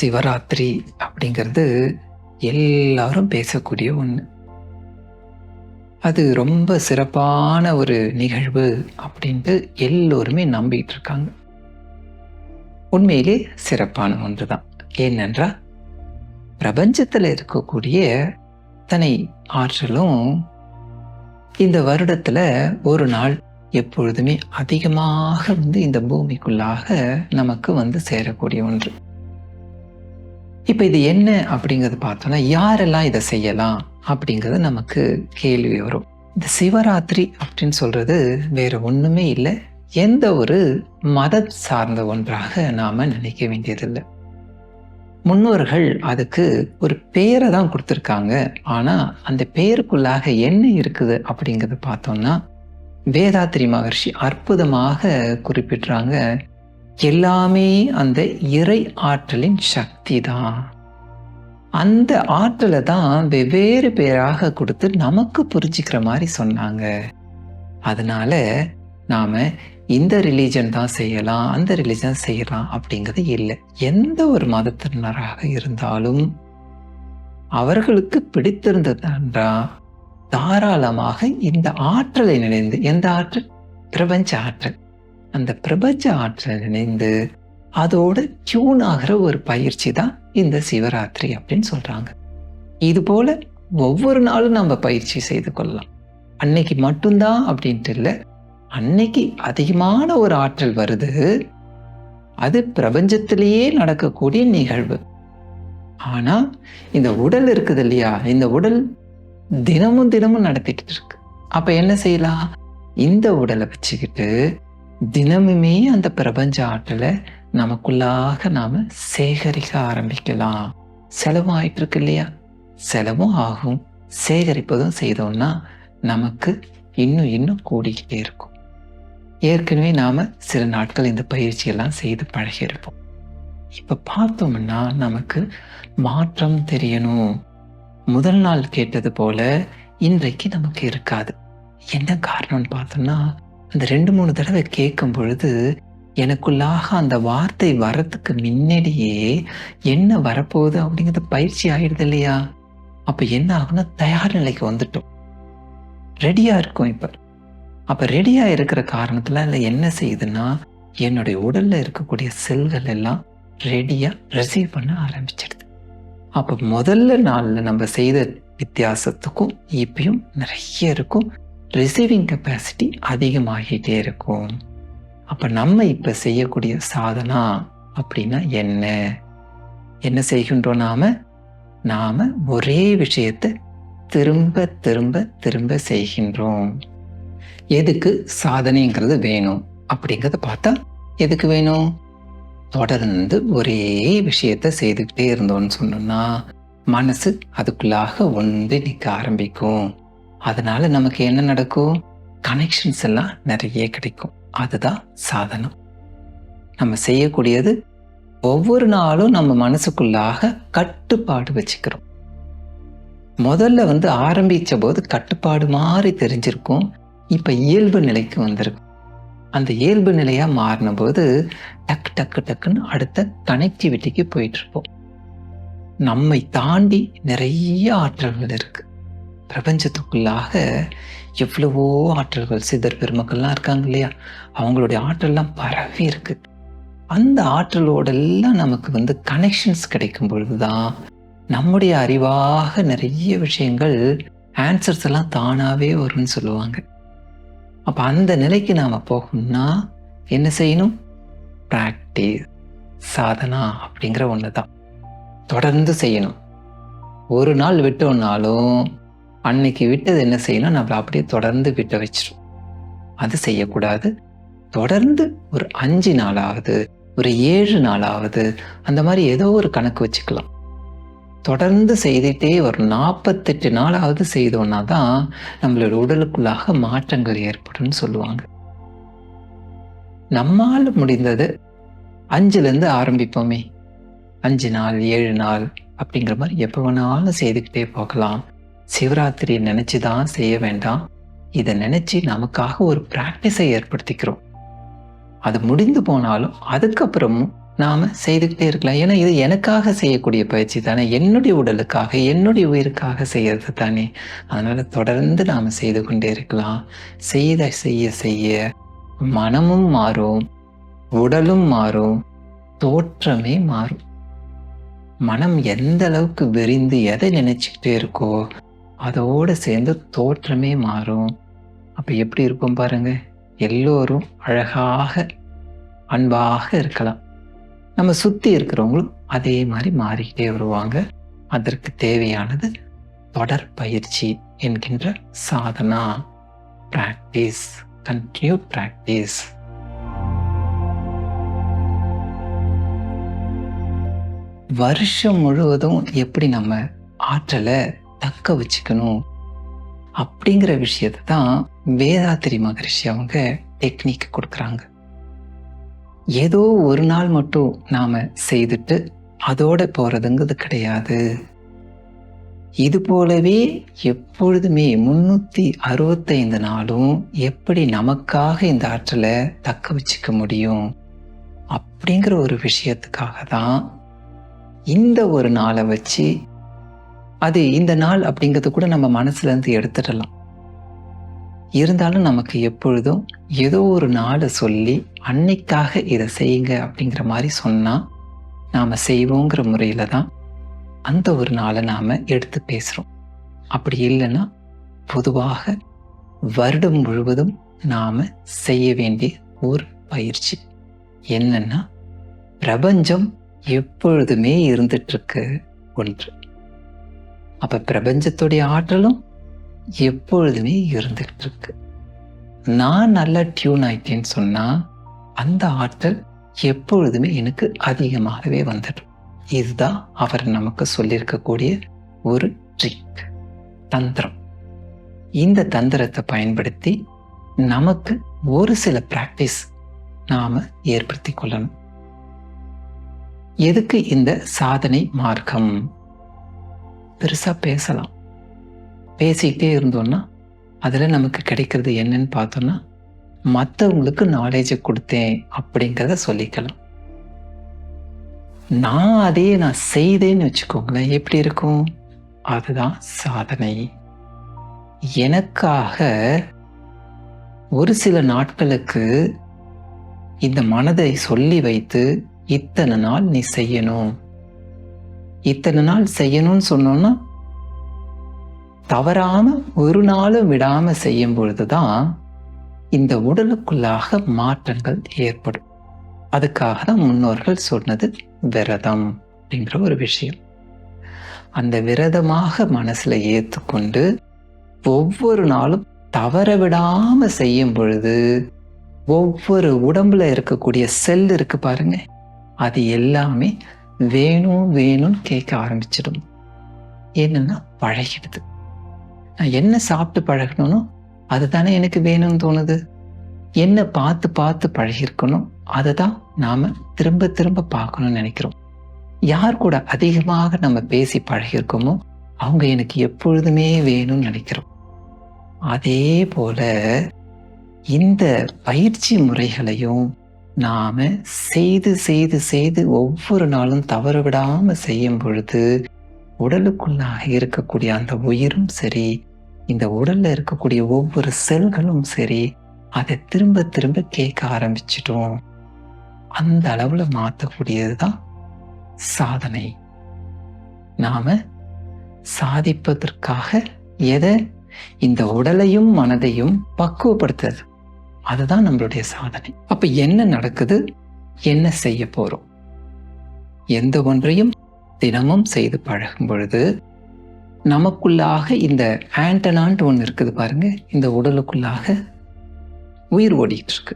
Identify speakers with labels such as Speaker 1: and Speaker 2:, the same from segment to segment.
Speaker 1: சிவராத்திரி அப்படிங்கிறது எல்லாரும் பேசக்கூடிய ஒன்று அது ரொம்ப சிறப்பான ஒரு நிகழ்வு அப்படின்ட்டு எல்லோருமே நம்பிட்டு இருக்காங்க. உண்மையிலே சிறப்பான ஒன்று தான் ஏனென்றால் பிரபஞ்சத்தில் இருக்கக்கூடிய அத்தனை ஆற்றலும் இந்த வருடத்தில் ஒரு நாள் எப்பொழுதுமே அதிகமாக வந்து இந்த பூமிக்குள்ளாக நமக்கு வந்து சேரக்கூடிய ஒன்று. இப்போ இது என்ன அப்படிங்கிறது பார்த்தோன்னா யாரெல்லாம் இதை செய்யலாம் அப்படிங்கிறது நமக்கு கேள்வி வரும். இந்த சிவராத்திரி அப்படின்னு சொல்றது வேற ஒண்ணுமே இல்லை. எந்த ஒரு மத சார்ந்த ஒன்றாக நாம நினைக்க வேண்டியதில்லை. முன்னோர்கள் அதுக்கு ஒரு பெயரை தான் கொடுத்துருக்காங்க. ஆனால் அந்த பெயருக்குள்ளாக என்ன இருக்குது அப்படிங்கிறத பார்த்தோம்னா வேதாத்திரி மகர்ஷி அற்புதமாக குறிப்பிடுறாங்க. எல்லாமே அந்த இறை ஆற்றலின் சக்தி தான் அந்த ஆற்றலை தான் வெவ்வேறு பேராக கொடுத்து நமக்கு புரிஞ்சுக்கிற மாதிரி சொன்னாங்க. அதனால நாம இந்த ரிலீஜன் தான் செய்யலாம் அந்த ரிலீஜன் செய்யலாம் அப்படிங்கிறது இல்லை. எந்த ஒரு மதத்தினராக இருந்தாலும் அவர்களுக்கு பிடித்திருந்ததுன்றா தாராளமாக இந்த ஆற்றலை நினைந்து எந்த ஆற்றல்? பிரபஞ்ச ஆற்றல். அந்த பிரபஞ்ச ஆற்றல் இணைந்து அதோட டியூன் ஆகிற ஒரு பயிற்சி தான் இந்த சிவராத்திரி அப்படின்னு சொல்கிறாங்க இது போல ஒவ்வொரு நாளும் நம்ம பயிற்சி செய்து கொள்ளலாம். அன்னைக்கு மட்டும்தான் அப்படின்ட்டு இல்லை. அன்னைக்கு அதிகமான ஒரு ஆற்றல் வருது. அது பிரபஞ்சத்திலேயே நடக்கக்கூடிய நிகழ்வு. ஆனால் இந்த உடல் இருக்குது இல்லையா? இந்த உடல் தினமும் தினமும் நடத்திட்டு இருக்கு. அப்போ என்ன செய்யலாம்? இந்த உடலை வச்சுக்கிட்டு தினமுமே அந்த பிரபஞ்ச ஆற்றலை நமக்குள்ளாக நாம் சேகரிக்க ஆரம்பிக்கலாம். செலவும் ஆயிட்டு இருக்கு இல்லையா? செலவும் ஆகும். சேகரிப்பதும் செய்தோம்னா நமக்கு இன்னும் இன்னும் கூடிக்கிட்டே இருக்கும். ஏற்கனவே நாம் சில நாட்கள் இந்த பயிற்சியெல்லாம் செய்து பழகியிருப்போம். இப்போ பார்த்தோம்னா நமக்கு மாற்றம் தெரியணும். முதல் நாள் கேட்டது போல இன்றைக்கு நமக்கு இருக்காது. என்ன காரணம்னு பார்த்தோம்னா அந்த ரெண்டு மூணு தடவை கேட்கும் பொழுது எனக்குள்ளாக அந்த வார்த்தை வரத்துக்கு முன்னாடியே என்ன வரப்போகுது அப்படிங்கிறது பயிற்சி ஆயிடுது இல்லையா? அப்போ என்ன ஆகுனா தயார் நிலைக்கு வந்துட்டோம். ரெடியாக இருக்கும் இப்போ. அப்போ ரெடியாக இருக்கிற காரணத்தில் இல்லை என்ன செய்யுதுன்னா என்னுடைய உடலில் இருக்கக்கூடிய செல்கள் எல்லாம் ரெடியாக ரிசீவ் பண்ண ஆரம்பிச்சிடுது. அப்போ முதல்ல நாளில் நம்ம செய்த வித்தியாசத்துக்கும் இப்பயும் நிறைய இருக்கும். ரிசீவிங் கெப்பாசிட்டி அதிகமாகிட்டே இருக்கும். அப்போ நம்ம இப்போ செய்யக்கூடிய சாதனா அப்படின்னா என்ன? என்ன செய்கின்றோம் நாம? நாம ஒரே விஷயத்தை திரும்ப திரும்ப திரும்ப செய்கின்றோம். எதுக்கு சாதனைங்கிறது வேணும் அப்படிங்கிறத பார்த்தா எதுக்கு வேணும்? தொடர்ந்து ஒரே விஷயத்த செய்துக்கிட்டே இருந்தோம்னு சொன்னோம்னா மனசு அதுக்குள்ளாக ஒன்று நிற்க ஆரம்பிக்கும். அதனால நமக்கு என்ன நடக்கும் கனெக்ஷன்ஸ் எல்லாம் நிறைய கிடைக்கும். அதுதான் சாதனம். நம்ம செய்யக்கூடியது ஒவ்வொரு நாளும் நம்ம மனசுக்குள்ளாக கட்டுப்பாடு வச்சுக்கிறோம். முதல்ல வந்து ஆரம்பிச்ச போது கட்டுப்பாடு மாதிரி தெரிஞ்சிருக்கும். இப்போ இயல்பு நிலைக்கு வந்திருக்கும். அந்த இயல்பு நிலையாக மாறின போது டக்கு டக்கு டக்குன்னு அடுத்த கனெக்டிவிட்டிக்கு போயிட்டுருப்போம் நம்மை தாண்டி நிறைய ஆற்றல்கள் இருக்குது பிரபஞ்சத்துக்குள்ளாக எவ்வளவோ ஆற்றல்கள் சிதர் பெருமக்கள்லாம் இருக்காங்க இல்லையா? அவங்களுடைய ஆற்றல்லாம் பரவி இருக்கு. அந்த ஆற்றலோடெல்லாம் நமக்கு வந்து கனெக்ஷன்ஸ் கிடைக்கும் பொழுது தான் நம்முடைய அறிவாக நிறைய விஷயங்கள் ஆன்சர்ஸ் எல்லாம் தானாகவே வரும்னு சொல்லுவாங்க. அப்போ அந்த நிலைக்கு நாம் போகணும்னா என்ன செய்யணும்? ப்ராக்டிஸ் சாதனா அப்படிங்கிற ஒன்று தான் தொடர்ந்து செய்யணும். ஒரு நாள் விட்டோம்னாலும் அன்னைக்கு விட்டது என்ன செய்யணும்? நம்மளை அப்படியே தொடர்ந்து விட்ட வச்சிடும் அது செய்யக்கூடாது. தொடர்ந்து ஒரு அஞ்சு நாளாவது ஒரு ஏழு நாளாவது அந்த மாதிரி ஏதோ ஒரு கணக்கு வச்சுக்கலாம். தொடர்ந்து செய்துட்டே ஒரு நாற்பத்தெட்டு நாளாவது செய்தோன்னா தான் நம்மளோட உடலுக்குள்ளாக மாற்றங்கள் ஏற்படும்னு சொல்லுவாங்க. நம்மால் முடிந்தது அஞ்சுலேருந்து ஆரம்பிப்போமே. அஞ்சு நாள் ஏழு நாள் அப்படிங்கிற மாதிரி எப்போ வேணாலும் செய்துக்கிட்டே போகலாம். சிவராத்திரியை நினச்சி தான் செய்ய வேண்டாம். இதை நினச்சி நமக்காக ஒரு ப்ராக்டிஸை ஏற்படுத்திக்கிறோம். அது முடிந்து போனாலும் அதுக்கப்புறமும் நாம் செய்துக்கிட்டே இருக்கலாம். ஏன்னா இது எனக்காக செய்யக்கூடிய பயிற்சி தானே. என்னுடைய உடலுக்காக என்னுடைய உயிருக்காக செய்கிறது தானே. அதனால் தொடர்ந்து நாம் செய்து கொண்டே இருக்கலாம். செய்த செய்ய செய்ய மனமும் மாறும். உடலும் மாறும். தோற்றமே மாறும். மனம் எந்த அளவுக்கு விரிந்து எதை நினைச்சுக்கிட்டே இருக்கோ அதோட சேர்ந்து தோற்றமே மாறும். அப்போ எப்படி இருக்கும் பாருங்க? எல்லோரும் அழகாக அன்பாக இருக்கலாம். நம்ம சுற்றி இருக்கிறவங்களும் அதே மாதிரி மாறிக்கிட்டே வருவாங்க. அதற்கு தேவையானது தொடர் பயிற்சி என்கின்ற சாதனா. ப்ராக்டிஸ் கண்டினியூ ப்ராக்டிஸ் வருஷம் முழுவதும் எப்படி நம்ம ஆற்றலை தக்க வச்சுக்கணும் அப்படிங்கிற விஷயத்தை தான் வேதாத்திரி மகரிஷி அவங்க டெக்னிக் கொடுக்குறாங்க. ஏதோ ஒரு நாள் மட்டும் நாம் செய்துட்டு அதோட போகிறதுங்கிறது கிடையாது. இது போலவே எப்பொழுதுமே முன்னூற்றி அறுபத்தைந்து நாளும் எப்படி நமக்காக இந்த ஆற்றலை தக்க வச்சுக்க முடியும் அப்படிங்கிற ஒரு விஷயத்துக்காக தான் இந்த ஒரு நாளை வச்சு அது இந்த நாள் அப்படிங்கிறது கூட நம்ம மனசுலேருந்து எடுத்துடலாம். இருந்தாலும் நமக்கு எப்பொழுதும் ஏதோ ஒரு நாளை சொல்லி அன்னைக்காக இதை செய்யுங்க அப்படிங்கிற மாதிரி சொன்னால் நாம் செய்வோங்கிற முறையில் தான் அந்த ஒரு நாளை நாம் எடுத்து பேசுகிறோம் அப்படி இல்லைன்னா பொதுவாக வருடம் முழுவதும் நாம் செய்ய வேண்டிய ஒரு பயிற்சி என்னன்னா பிரபஞ்சம் எப்பொழுதுமே இருந்துட்டுருக்கு ஒன்று. அப்போ பிரபஞ்சத்துடைய ஆற்றலும் எப்பொழுதுமே இருந்துகிட்டு இருக்கு நான் நல்லா டியூன் ஆயிட்டேன்னு சொன்னால் அந்த ஆற்றல் எப்பொழுதுமே எனக்கு அதிகமாகவே வந்துடும். இதுதான் அவர் நமக்கு சொல்லியிருக்கக்கூடிய ஒரு ட்ரிக் தந்திரம். இந்த தந்திரத்தை பயன்படுத்தி நமக்கு ஒரு சில ப்ராக்டிஸ் நாம் ஏற்படுத்தி கொள்ளணும். எதுக்கு இந்த சாதனை மார்க்கம்? பெருசாக பேசலாம். பேசிக்கிட்டே இருந்தோம்னா அதில் நமக்கு கிடைக்கிறது என்னன்னு பார்த்தோன்னா மற்றவங்களுக்கு நாலேஜை கொடுத்தேன் அப்படிங்கிறத சொல்லிக்கலாம். நான் அதையே நான் செய்தேன்னு வச்சுக்கோங்களேன். எப்படி இருக்கும்? அதுதான் சாதனை. எனக்காக ஒரு சில நாட்களுக்கு இந்த மனதை சொல்லி வைத்து இத்தனை நாள் நீ செய்யணும். இத்தனை நாள் செய்யணும்னு சொன்னோம்னா தவறாம ஒரு நாளும் விடாம செய்யும் பொழுதுதான் இந்த உடலுக்குள்ளாக மாற்றங்கள் ஏற்படும். அதுக்காக தான் முன்னோர்கள் சொன்னது விரதம் அப்படிங்கிற ஒரு விஷயம். அந்த விரதமாக மனசுல ஏற்றுக்கொண்டு ஒவ்வொரு நாளும் தவற விடாம செய்யும் பொழுது ஒவ்வொரு உடம்புல இருக்கக்கூடிய செல் இருக்கு பாருங்க அது எல்லாமே வேணும் வேணும்னு கேட்க ஆரம்பிச்சிடும். என்னன்னா பழகிடுது. நான் என்ன சாப்பிட்டு பழகணும்னோ அதுதானே எனக்கு வேணும்னு தோணுது. என்ன பார்த்து பார்த்து பழகிருக்கணும் அதை தான் நாம் திரும்ப திரும்ப பார்க்கணும்னு நினைக்கிறோம். யார் கூட அதிகமாக நம்ம பேசி பழகிருக்கோமோ அவங்க எனக்கு எப்பொழுதுமே வேணும்னு நினைக்கிறோம். அதே போல இந்த பயிற்சி முறைகளையும் நாம செய்து செய்து செய்து ஒவ்வொரு நாளும் தவறு விடாம செய்யும் பொழுது உடலுக்குள்ளாக இருக்கக்கூடிய அந்த உயிரும் சரி இந்த உடல்ல இருக்கக்கூடிய ஒவ்வொரு செல்களும் சரி அதை திரும்ப திரும்ப கேட்க ஆரம்பிச்சிட்டோம். அந்த அளவுல மாற்றக்கூடியதுதான் சாதனை. நாம சாதிப்பதற்காக எதை? இந்த உடலையும் மனதையும் பக்குவப்படுத்துறது. அதுதான் நம்மளுடைய சாதனை. அப்ப என்ன நடக்குது? என்ன செய்ய போறோம்? எந்த ஒன்றையும் தினமும் செய்து பழகும் பொழுது நமக்குள்ளாக இந்த ஆண்டனான்ட்டு ஒன்று இருக்குது பாருங்க இந்த உடலுக்குள்ளாக உயிர் ஓடிட்டு இருக்கு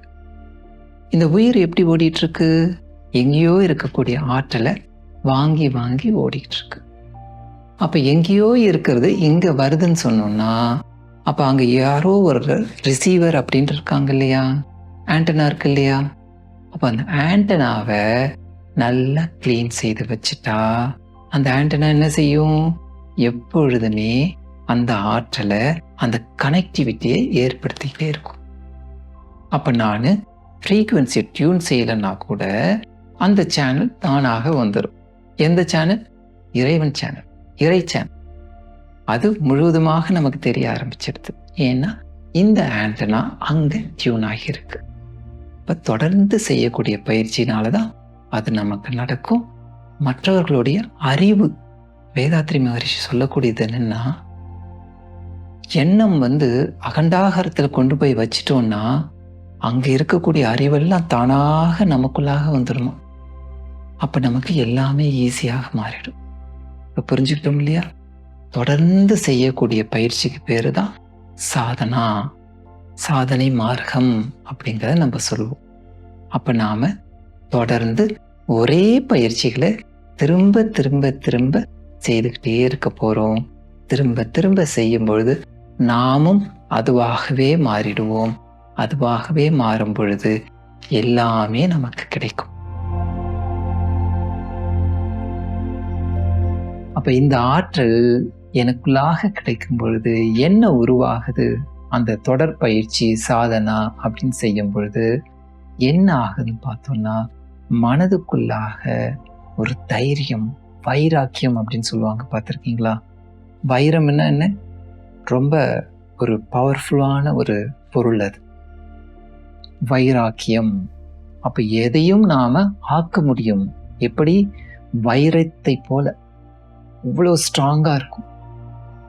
Speaker 1: இந்த உயிர் எப்படி ஓடிட்டு இருக்கு எங்கேயோ இருக்கக்கூடிய ஆற்றலை வாங்கி வாங்கி ஓடிட்டு இருக்கு அப்ப எங்கேயோ இருக்கிறது இங்க வருதுன்னு சொன்னோம்னா அப்போ அங்கே யாரோ ஒரு ரிசீவர் அப்படின்ட்டு இருக்காங்க இல்லையா? ஆண்டனா இருக்கு இல்லையா? அப்போ அந்த ஆண்டனாவை நல்லா க்ளீன் செய்து வச்சுட்டா அந்த ஆண்டனா என்ன செய்யும்? எப்பொழுதுமே அந்த ஆற்றலை அந்த கனெக்டிவிட்டியை ஏற்படுத்திக்கிட்டே இருக்கும். அப்போ நான் ஃப்ரீக்குவென்சியை டியூன் செய்யலைன்னா கூட அந்த சேனல் தானாக வந்துடும் எந்த சேனல் இறைவன் சேனல் இறை சேனல் அது முழுவதுமாக நமக்கு தெரிய ஆரம்பிச்சிடுது ஏன்னா இந்த ஆண்டனா அங்கே டியூன் ஆகியிருக்கு. இப்போ தொடர்ந்து செய்யக்கூடிய பயிற்சினால தான் அது நமக்கு நடக்கும். மற்றவர்களுடைய அறிவு வேதாத்ரி மகரிஷி சொல்லக்கூடியது என்னென்னா எண்ணம் வந்து அகண்டாகாரத்தில் கொண்டு போய் வச்சிட்டோம்னா அங்கே இருக்கக்கூடிய அறிவெல்லாம் தானாக நமக்குள்ளாக வந்துடுமா அப்போ நமக்கு எல்லாமே ஈஸியாக மாறிடும். இப்போ புரிஞ்சுக்கிட்டோம் இல்லையா? தொடர்ந்து செய்யக்கூடிய பயிற்சிக்கு பேர் தான் சாதனா சாதனை மார்க்கம் அப்படிங்கிறத நம்ம சொல்லுவோம். அப்போ நாம் தொடர்ந்து ஒரே பயிற்சிகளை திரும்ப திரும்ப திரும்ப செய்துக்கிட்டே இருக்க போகிறோம் திரும்ப திரும்ப செய்யும் பொழுது நாமும் அதுவாகவே மாறிடுவோம். அதுவாகவே மாறும் பொழுது எல்லாமே நமக்கு கிடைக்கும். அப்போ இந்த ஆற்றல் எனக்குள்ளாக கிடைக்கும் பொழுது என்ன உருவாகுது? அந்த தொடர் பயிற்சி சாதனா அப்படின்னு செய்யும் பொழுது என்ன ஆகுதுன்னு பார்த்தோம்னா மனதுக்குள்ளாக ஒரு தைரியம் வைராக்கியம் அப்படின்னு சொல்லுவாங்க. பார்த்துருக்கீங்களா? வைரம்னா என்ன? ரொம்ப ஒரு பவர்ஃபுல்லான ஒரு பொருள் அது. வைராக்கியம். அப்போ எதையும் நாம் ஆக்க முடியும். எப்படி? வைரத்தை போல. இவ்வளோ ஸ்ட்ராங்காக இருக்கும்.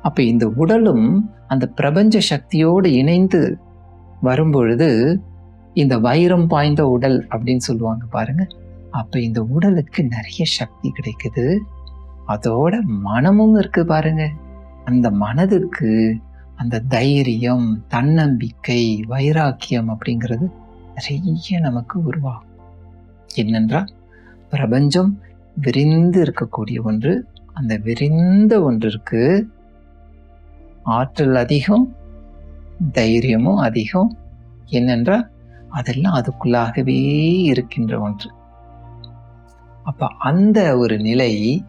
Speaker 1: அப்போ இந்த உடலும் அந்த பிரபஞ்ச சக்தியோடு இணைந்து வரும்பொழுது இந்த வைரம் பாய்ந்த உடல் அப்படின்னு சொல்லுவாங்க பாருங்க. அப்போ இந்த உடலுக்கு நிறைய சக்தி கிடைக்குது. அதோட மனமும் இருக்கு பாருங்க. அந்த மனதுக்கு அந்த தைரியம் தன்னம்பிக்கை வைராக்கியம் அப்படிங்கிறது நிறைய நமக்கு உருவாகும். என்னென்றால் பிரபஞ்சம் விரிந்து இருக்கக்கூடிய ஒன்று. அந்த விரிந்த ஒன்றிற்கு ஆற்றல் அதிகம் தைரியமும் அதிகம் என்னென்றால் அதெல்லாம் அதுக்குள்ளாகவே இருக்கின்ற ஒன்று. அப்போ அந்த ஒரு நிலை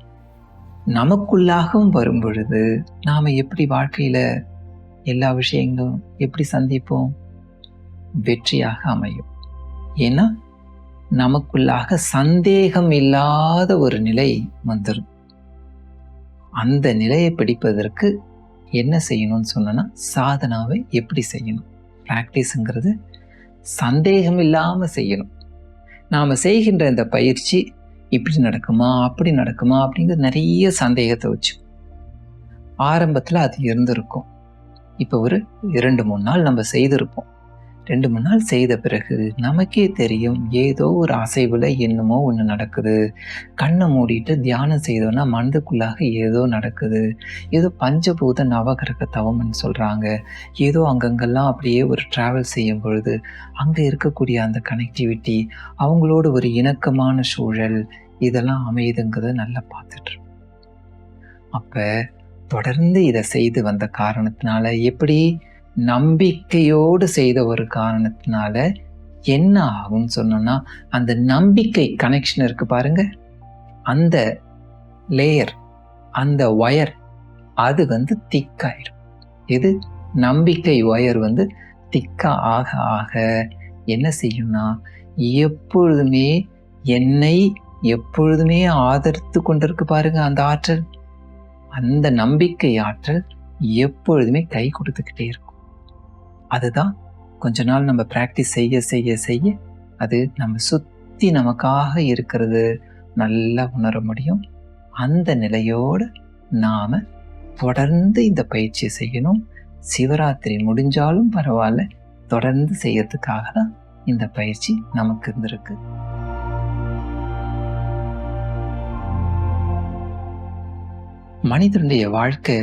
Speaker 1: நமக்குள்ளாகவும் வரும் பொழுது நாம் எப்படி வாழ்க்கையில் எல்லா விஷயங்களும் எப்படி சந்திப்போம்? வெற்றியாக அமையும். ஏன்னா நமக்குள்ளாக சந்தேகம் இல்லாத ஒரு நிலை வந்துடும் அந்த நிலையை பிடிப்பதற்கு என்ன செய்யணும்னு சொன்னோன்னா சாதனாவை எப்படி செய்யணும்? ப்ராக்டிஸுங்கிறது சந்தேகம் இல்லாமல் செய்யணும். நாம் செய்கின்ற இந்த பயிற்சி இப்படி நடக்குமா அப்படி நடக்குமா அப்படிங்கிறது நிறைய சந்தேகத்தை வச்சு. ஆரம்பத்தில் அது இருந்திருக்கும். இப்போ ஒரு இரண்டு மூணு நாள் நம்ம செய்திருப்போம். ரெண்டு மூணு நாள் செய்த பிறகு நமக்கே தெரியும் ஏதோ ஒரு அசைவில் என்னமோ ஒன்று நடக்குது. கண்ணை மூடிட்டு தியானம் செய்தோன்னா மனதுக்குள்ளாக ஏதோ நடக்குது. ஏதோ பஞ்சபூத நவகிரக தவம்னு சொல்கிறாங்க ஏதோ அங்கங்கெல்லாம் அப்படியே ஒரு ட்ராவல் செய்யும் பொழுது அங்கே இருக்கக்கூடிய அந்த கனெக்டிவிட்டி அவங்களோட ஒரு இணக்கமான சூழல் இதெல்லாம் அமையுதுங்கிறத நல்லா பார்த்துட்டு அப்போ தொடர்ந்து இதை செய்து வந்த காரணத்தினால எப்படி நம்பிக்கையோடு செய்த ஒரு காரணத்தினால என்ன ஆகும்னு சொன்னோன்னா அந்த நம்பிக்கை கனெக்ஷன் இருக்கு பாருங்க. அந்த லேயர் அந்த ஒயர் அது வந்து திக்காயிடும் இது நம்பிக்கை ஒயர் வந்து திக்கா ஆக ஆக என்ன செய்யும்னா எப்பொழுதுமே என்னை எப்பொழுதுமே ஆதரித்து கொண்டிருக்கு பாருங்க அந்த ஆற்றல். அந்த நம்பிக்கை ஆற்றல் எப்பொழுதுமே கை கொடுத்துக்கிட்டே இருக்கும். அதுதான் கொஞ்ச நாள் நம்ம ப்ராக்டிஸ் செய்ய செய்ய செய்ய அது நம்ம சுற்றி நமக்காக இருக்கிறது நல்லா உணர முடியும். அந்த நிலையோடு நாம் தொடர்ந்து இந்த பயிற்சியை செய்யணும். சிவராத்திரி முடிஞ்சாலும் பரவாயில்ல தொடர்ந்து செய்யறதுக்காக தான் இந்த பயிற்சி நமக்கு இருந்திருக்கு. மனிதனுடைய வாழ்க்கை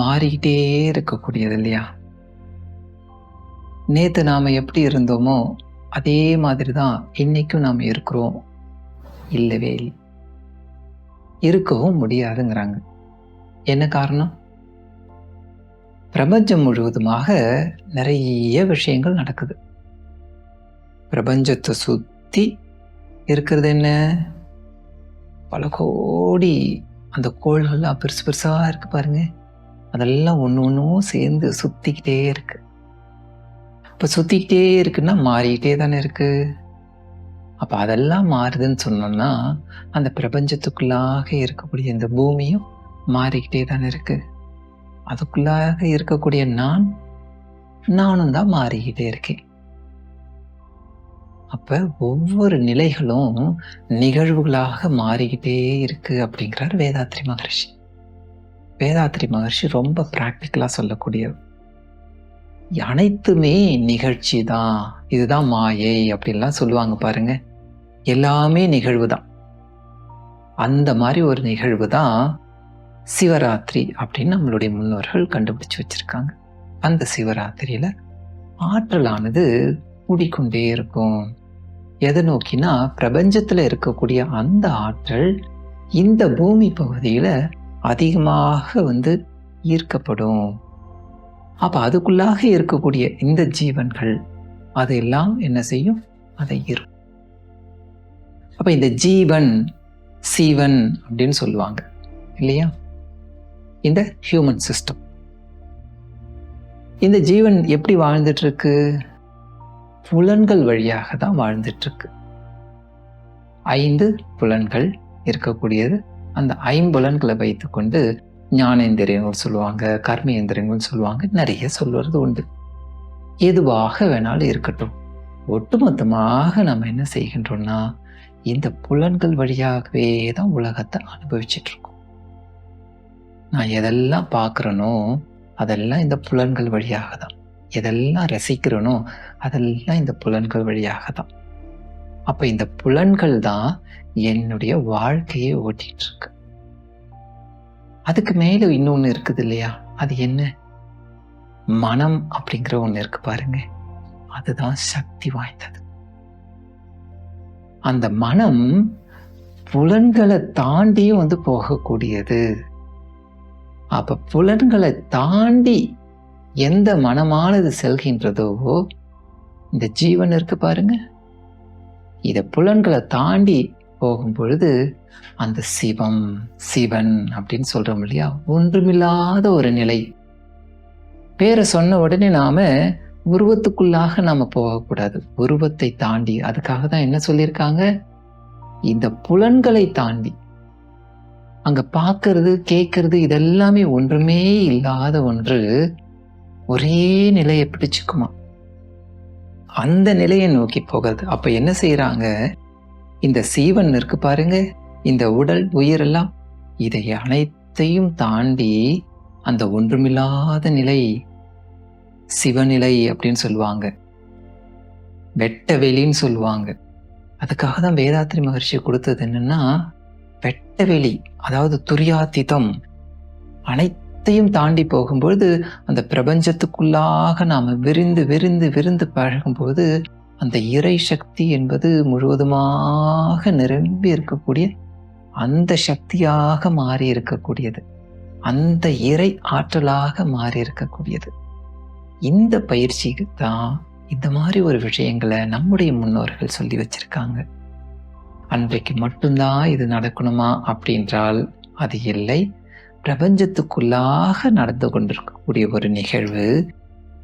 Speaker 1: மாறிக்கிட்டே இருக்கக்கூடியது இல்லையா? நேற்று நாம் எப்படி இருந்தோமோ அதே மாதிரி தான் இன்றைக்கும் நாம் இருக்கிறோம். இல்லவே இல்லை. இருக்கவும் முடியாதுங்கிறாங்க. என்ன காரணம்? பிரபஞ்சம் முழுவதுமாக நிறைய விஷயங்கள் நடக்குது. பிரபஞ்சத்தை சுற்றி இருக்கிறது என்ன? பல கோடி அந்த கோள்கள்லாம் பெருசு பெருசாக இருக்குது பாருங்கள் அதெல்லாம் ஒன்று ஒன்றும் சேர்ந்து சுற்றிக்கிட்டே இருக்குது இப்போ சுற்றிக்கிட்டே இருக்குன்னா மாறிக்கிட்டே தானே இருக்குது அப்போ அதெல்லாம் மாறுதுன்னு சொன்னோம்னா அந்த பிரபஞ்சத்துக்குள்ளாக இருக்கக்கூடிய இந்த பூமியும் மாறிக்கிட்டே தானே இருக்குது அதுக்குள்ளாக இருக்கக்கூடிய நான் நானும் தான் மாறிக்கிட்டே இருக்கேன். அப்போ ஒவ்வொரு நிலைகளும் நிகழ்வுகளாக மாறிக்கிட்டே இருக்குது அப்படிங்கிறார் வேதாத்ரி மகர்ஷி. வேதாத்ரி மகர்ஷி ரொம்ப ப்ராக்டிக்கலாக சொல்லக்கூடியவர். அனைத்துமே நிகழ்ச்சி தான். இதுதான் மாயை அப்படின்லாம் சொல்லுவாங்க பாருங்க. எல்லாமே நிகழ்வு தான். அந்த மாதிரி ஒரு நிகழ்வு தான் சிவராத்திரி அப்படின்னு நம்மளுடைய முன்னோர்கள் கண்டுபிடிச்சு வச்சுருக்காங்க. அந்த சிவராத்திரியில் ஆற்றலானது கூடிக்கொண்டே இருக்கும். எதை நோக்கினா பிரபஞ்சத்தில் இருக்கக்கூடிய அந்த ஆற்றல் இந்த பூமி பகுதியில் அதிகமாக வந்து ஈர்க்கப்படும். அப்போ அதுக்குள்ளாக இருக்கக்கூடிய இந்த ஜீவன்கள் அதெல்லாம் என்ன செய்யும்? அதை இரு. அப்போ இந்த ஜீவன் சீவன் அப்படின்னு சொல்லுவாங்க இல்லையா? இந்த ஹியூமன் சிஸ்டம் இந்த ஜீவன் எப்படி வாழ்ந்துட்டுருக்கு? புலன்கள் வழியாக தான் வாழ்ந்துட்டுருக்கு. ஐந்து புலன்கள் இருக்கக்கூடியது. அந்த ஐம்புலன்களை வைத்துக்கொண்டு ஞானேந்திரியங்கள் சொல்லுவாங்க கர்மேந்திரியங்கள் சொல்லுவாங்க நிறைய சொல்வது உண்டு. எதுவாக வேணாலும் இருக்கட்டும். ஒட்டுமொத்தமாக நம்ம என்ன செய்கின்றோம்னா இந்த புலன்கள் வழியாகவே தான் உலகத்தை அனுபவிச்சிட்டு இருக்கோம் நான் எதெல்லாம் பார்க்குறேனோ அதெல்லாம் இந்த புலன்கள் வழியாக தான். எதெல்லாம் ரசிக்கிறேனோ அதெல்லாம் இந்த புலன்கள் வழியாக தான். அப்போ இந்த புலன்கள் தான் என்னுடைய வாழ்க்கையை ஓட்டிட்டு இருக்கு அதுக்கு மேலே இன்னொன்று இருக்குது இல்லையா? அது என்ன? மனம் அப்படிங்கிற ஒன்று இருக்கு பாருங்க. அதுதான் சக்தி வாய்ந்தது. அந்த மனம் புலன்களை தாண்டியும் வந்து போகக்கூடியது. அப்ப புலன்களை தாண்டி எந்த மனமானது செல்கின்றதோ இந்த ஜீவன் இருக்கு பாருங்க. இத புலன்களை தாண்டி போகும் பொழுது அந்த சிவம் சிவன் அப்படின்னு சொல்றோம் இல்லையா? ஒன்றுமில்லாத ஒரு நிலை. பேரை சொன்ன உடனே நாம உருவத்துக்குள்ளாக நாம போகக்கூடாது. உருவத்தை தாண்டி அதுக்காக தான் என்ன சொல்லியிருக்காங்க? இந்த புலன்களை தாண்டி. அங்க பார்க்கறது கேட்கறது இதெல்லாமே ஒன்றுமே இல்லாத ஒன்று ஒரே நிலையை பிடிச்சுக்குமா? அந்த நிலையை நோக்கி போகிறது அப்ப என்ன செய்யறாங்க இந்த சீவன் இருக்கு பாருங்க. இந்த உடல் உயிரெல்லாம் இதை அனைத்தையும் தாண்டி அந்த ஒன்றுமில்லாத நிலை சிவநிலை அப்படின்னு சொல்லுவாங்க. வெட்ட வெளின்னு சொல்லுவாங்க. அதுக்காக தான் வேதாத்ரி மகர்ஷி கொடுத்தது என்னன்னா வெட்ட வெளி அதாவது துரியாத்திதம் அனைத்தையும் தாண்டி போகும்பொழுது அந்த பிரபஞ்சத்துக்குள்ளாக நாம் விரிந்து விரிந்து விரிந்து பழகும்போது அந்த இறை சக்தி என்பது முழுவதுமாக நிரம்பி இருக்கக்கூடிய அந்த சக்தியாக மாறி இருக்கக்கூடியது. அந்த இறை ஆற்றலாக மாறி இருக்கக்கூடியது. இந்த பயிற்சிக்கு தான் இந்த மாதிரி ஒரு விஷயங்களை நம்முடைய முன்னோர்கள் சொல்லி வச்சிருக்காங்க. அன்றைக்கு மட்டும்தான் இது நடக்கணுமா அப்படின்றால் அது இல்லை. பிரபஞ்சத்துக்குள்ளாக நடந்து கொண்டிருக்கக்கூடிய ஒரு நிகழ்வு.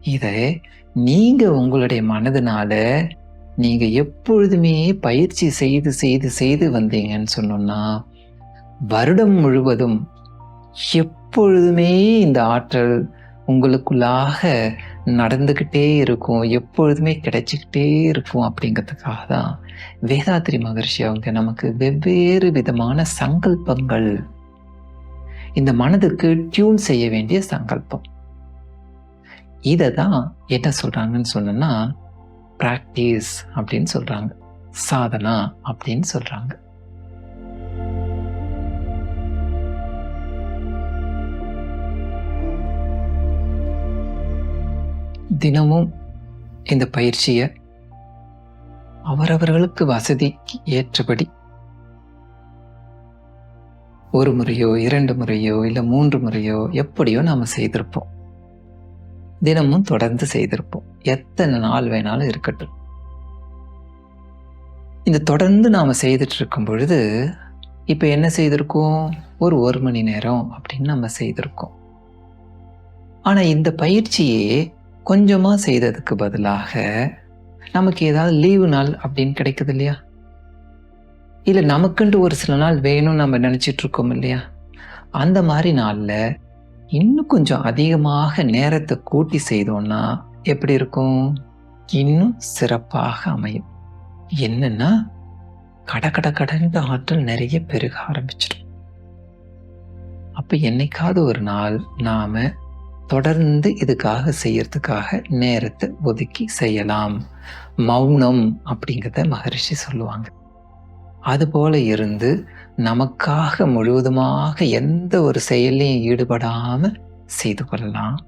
Speaker 1: இதை நீங்கள் உங்களுடைய மனதினால நீங்கள் எப்பொழுதுமே பயிற்சி செய்து செய்து செய்து வந்தீங்கன்னு சொன்னோம்னா வருடம் முழுவதும் எப்பொழுதுமே இந்த ஆற்றல் உங்களுக்குள்ளாக நடந்துக்கிட்டே இருக்கும் எப்பொழுதுமே கிடைச்சிக்கிட்டே இருக்கும் அப்படிங்கிறதுக்காக தான் வேதாத்ரி மகர்ஷி அவங்க நமக்கு வெவ்வேறு விதமான சங்கல்பங்கள் இந்த மனதுக்கு டியூன் செய்ய வேண்டிய சங்கல்பம். இதை தான் என்ன சொல்கிறாங்கன்னு சொன்னா ப்ராக்டிஸ் அப்படின்னு சொல்கிறாங்க சாதனா அப்படின்னு சொல்கிறாங்க தினமும் இந்த பயிற்சியை அவரவர்களுக்கு வசதிக்கு ஏற்றபடி ஒரு முறையோ இரண்டு முறையோ இல்லை மூன்று முறையோ எப்படியோ நாம் செய்திருப்போம். தினமும் தொடர்ந்து செய்திருப்போம். எத்தனை நாள் வேணாலும் இருக்கட்டும். இந்த தொடர்ந்து நாம் செய்துட்டு இருக்கும் பொழுது இப்போ என்ன செய்திருக்கோம்? ஒரு ஒரு மணி நேரம் அப்படின்னு நம்ம செய்திருக்கோம். ஆனால் இந்த பயிற்சியே கொஞ்சமாக செய்ததுக்கு பதிலாக நமக்கு ஏதாவது லீவு நாள் அப்படின்னு கிடைக்குது இல்லையா? இல்லை நமக்குன்ட்டு ஒரு சில நாள் வேணும்னு நம்ம நினச்சிட்டு இருக்கோம் இல்லையா? அந்த மாதிரி நாளில் இன்னும் கொஞ்சம் அதிகமாக நேரத்தை கூட்டி செய்தோம்னா எப்படி இருக்கும்? இன்னும் சிறப்பாக அமையும். என்னன்னா கட கட கடந்த ஆற்றல் நிறைய பெருக ஆரம்பிச்சிடும். அப்ப என்னைக்காவது ஒரு நாள் நாம தொடர்ந்து இதுக்காக செய்யறதுக்காக நேரத்தை ஒதுக்கி செய்யலாம். மௌனம் அப்படிங்கிறத மகரிஷி சொல்லுவாங்க. அதுபோல இருந்து நமக்காக முழுவதுமாக எந்த ஒரு செயலையும் ஈடுபடாமல் செய்து கொள்ளலாம்.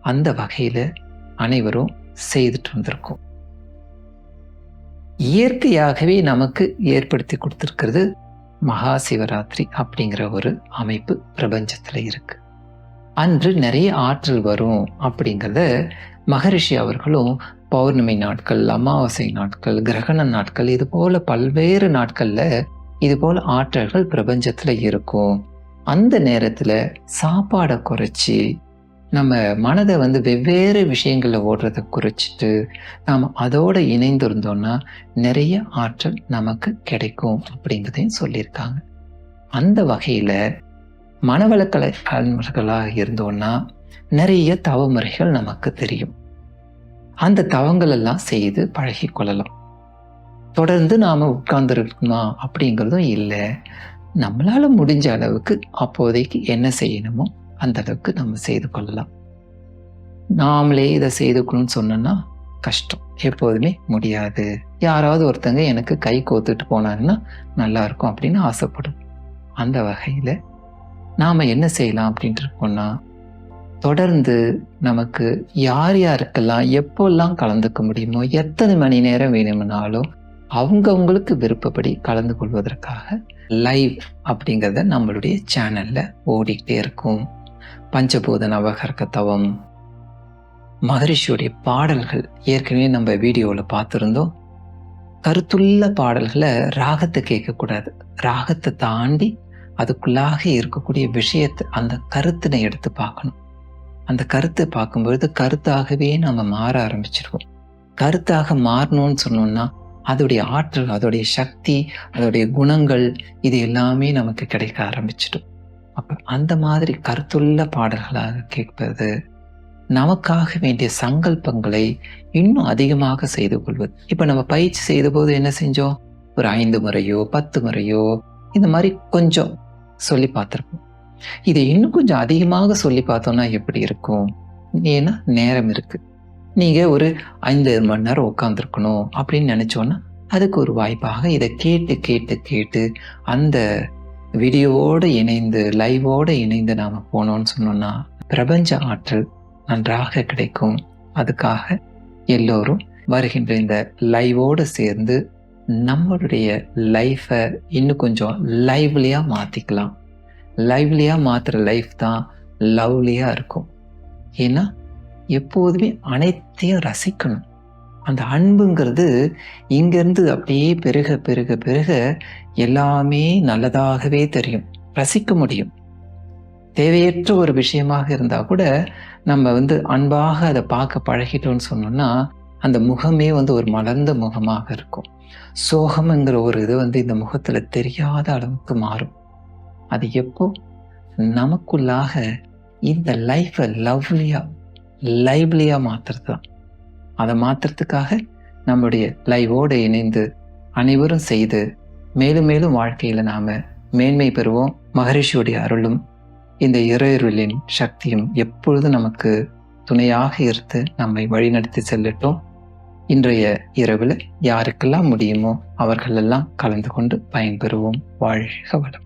Speaker 1: அந்த வகையில் அனைவரும் செய்துட்டு வந்திருக்கோம். இயற்கையாகவே நமக்கு ஏற்படுத்தி கொடுத்துருக்கிறது மகா சிவராத்திரி அப்படிங்கிற ஒரு அமைப்பு பிரபஞ்சத்தில் இருக்கு. அன்று நிறைய ஆற்றல் வரும் அப்படிங்கிறத மகரிஷி அவர்களும் பௌர்ணமி நாட்கள் அமாவாசை நாட்கள் கிரகண நாட்கள் இது போல பல்வேறு நாட்களில் இதுபோல் ஆற்றல்கள் பிரபஞ்சத்தில் இருக்கும். அந்த நேரத்தில் சாப்பாடை குறைச்சி நம்ம மனதை வந்து வெவ்வேறு விஷயங்களில் ஓடுறதை குறைச்சிட்டு நாம் அதோடு இணைந்திருந்தோம்னா நிறைய ஆற்றல் நமக்கு கிடைக்கும் அப்படிங்கிறதையும் சொல்லியிருக்காங்க. அந்த வகையில் மனவளக்கலை அலுவலர்களாக இருந்தோம்னா நிறைய தவமுறைகள் நமக்கு தெரியும். அந்த தவங்கள் எல்லாம் செய்து பழகி கொள்ளலாம் தொடர்ந்து நாம் உட்கார்ந்துருக்கணுமா அப்படிங்கிறதும் இல்லை. நம்மளால் முடிஞ்ச அளவுக்கு அப்போதைக்கு என்ன செய்யணுமோ அந்த அளவுக்கு நம்ம செய்து கொள்ளலாம். நாமளே இதை செய்துக்கணும்னு சொன்னோன்னா கஷ்டம். எப்போதுமே முடியாது. யாராவது ஒருத்தங்க எனக்கு கை கோத்துட்டு போனாங்கன்னா நல்லா இருக்கும் அப்படின்னு ஆசைப்படும். அந்த வகையில் நாம் என்ன செய்யலாம் அப்படின்ட்டு இருக்கோம்னா தொடர்ந்து நமக்கு யார் யாருக்கெல்லாம் எப்போல்லாம் கலந்துக்க முடியுமோ எத்தனை மணி நேரம் வேணும்னாலும் அவங்கவுங்களுக்கு விருப்பப்படி கலந்து கொள்வதற்காக லைவ் அப்படிங்கிறத நம்மளுடைய சேனலில் ஓடிக்கிட்டே இருக்கும். பஞ்சபூத நவகர்க்க தவம் மகரிஷியுடைய பாடல்கள் ஏற்கனவே நம்ம வீடியோவில் பார்த்துருந்தோம். கருத்துள்ள பாடல்களை ராகத்தை கேட்கக்கூடாது. ராகத்தை தாண்டி அதுக்குள்ளாக இருக்கக்கூடிய விஷயத்தை அந்த கருத்தினை எடுத்து பார்க்கணும். அந்த கருத்தை பார்க்கும்பொழுது கருத்தாகவே நம்ம மாற ஆரம்பிச்சிருவோம். கருத்தாக மாறணும்னு சொன்னோம்னா அதோடைய ஆற்றல் அதோடைய சக்தி அதோடைய குணங்கள் இது எல்லாமே நமக்கு கிடைக்க ஆரம்பிச்சிடும். அப்போ அந்த மாதிரி கருத்துள்ள பாடல்களாக கேட்பது நமக்காக வேண்டிய சங்கல்பங்களை இன்னும் அதிகமாக செய்து கொள்வது. இப்போ நம்ம பயிற்சி செய்த போது என்ன செஞ்சோம்? ஒரு ஐந்து முறையோ பத்து முறையோ இந்த மாதிரி கொஞ்சம் சொல்லி பார்த்துருப்போம். இதை இன்னும் கொஞ்சம் அதிகமாக சொல்லி பார்த்தோம்னா எப்படி இருக்கும்? ஏன்னா நேரம் இருக்குது நீங்கள் ஒரு ஐந்து மணி நேரம் உட்காந்துருக்கணும் அப்படின்னு நினச்சோன்னா அதுக்கு ஒரு வாய்ப்பாக இதை கேட்டு கேட்டு கேட்டு அந்த வீடியோவோடு இணைந்து லைவோடு இணைந்து நாம் போனோம்னு சொன்னோன்னா பிரபஞ்ச ஆற்றல் நன்றாக கிடைக்கும். அதுக்காக எல்லோரும் வருகின்ற இந்த லைவோடு சேர்ந்து நம்மளுடைய லைஃப்பை இன்னும் கொஞ்சம் லைவ்லியாக மாற்றிக்கலாம் லைவ்லியாக மாற்றுற லைஃப் தான் லவ்லியாக இருக்கும். ஏன்னா எப்போதுமே அனைத்தையும் ரசிக்கணும். அந்த அன்புங்கிறது இங்கேருந்து அப்படியே பெருக பெருக பெருக எல்லாமே நல்லதாகவே தெரியும். ரசிக்க முடியும். தேவையற்ற ஒரு விஷயமாக இருந்தால் கூட நம்ம வந்து அன்பாக அதை பார்க்க பழகிட்டோம்னு சொன்னோம்னா அந்த முகமே வந்து ஒரு மலர்ந்த முகமாக இருக்கும். சோகம்ங்கிற ஒரு இது வந்து இந்த முகத்தில் தெரியாத அளவுக்கு மாறும். அது எப்போ? நமக்குள்ளாக இந்த லைஃப்பை லவ்லியாக லைவ்லியாக மாத்துறது தான் அதை மாற்றுறதுக்காக நம்முடைய லைவோடு இணைந்து அனைவரும் செய்து மேலும் மேலும் வாழ்க்கையில் நாம் மேன்மை பெறுவோம். மகரிஷியுடைய அருளும் இந்த இறையருளின் சக்தியும் எப்பொழுதும் நமக்கு துணையாக இருந்து நம்மை வழிநடத்தி செல்லட்டும். இன்றைய இரவில் யாருக்கெல்லாம் முடியுமோ அவர்களெல்லாம் கலந்து கொண்டு பயன்பெறுவோம். வாழ்க வளம்.